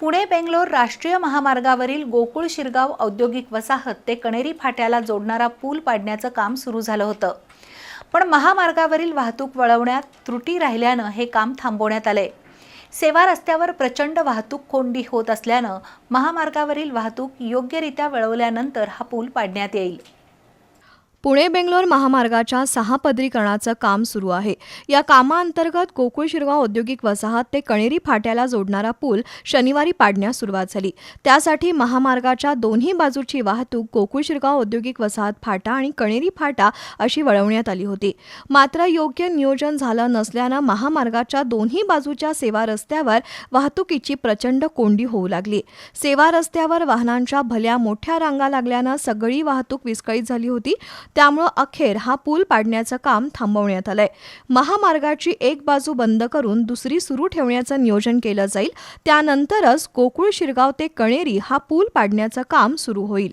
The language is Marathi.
पुणे बेंगलोर राष्ट्रीय महामार्गावरील गोकुळ शिरगाव औद्योगिक वसाहत ते कणेरी फाट्याला जोडणारा पूल पाडण्याचं काम सुरू झालं होतं. पण महामार्गावरील वाहतूक वळवण्यात त्रुटी राहिल्यानं हे काम थांबवण्यात आलंय. सेवा रस्त्यावर प्रचंड वाहतूक कोंडी होत असल्यानं महामार्गावरील वाहतूक योग्यरित्या वळवल्यानंतर हा पूल पाडण्यात येईल. पुणे बेंगलोर महामार्गाच्या सहा पदरीकरणाचं काम सुरू आहे. या कामाअंतर्गत गोकुळ शिरगाव औद्योगिक वसाहत ते कणेरी फाट्याला जोडणारा पूल शनिवारी पाडण्यास सुरुवात झाली. त्यासाठी महामार्गाच्या दोन्ही बाजूची वाहतूक गोकुळ शिरगाव औद्योगिक वसाहत फाटा आणि कणेरी फाटा अशी वळवण्यात आली होती. मात्र योग्य नियोजन झालं नसल्यानं महामार्गाच्या दोन्ही बाजूच्या सेवा रस्त्यावर वाहतुकीची प्रचंड कोंडी होऊ लागली. सेवा रस्त्यावर वाहनांच्या भल्या मोठ्या रांगा लागल्यानं सगळी वाहतूक विस्कळीत झाली होती. त्यामुळं अखेर हा पूल पाडण्याचं काम थांबवण्यात आलंय. महामार्गाची एक बाजू बंद करून दुसरी सुरू ठेवण्याचं नियोजन केलं जाईल. त्यानंतरच गोकुळ शिरगाव ते कणेरी हा पूल पाडण्याचं काम सुरू होईल.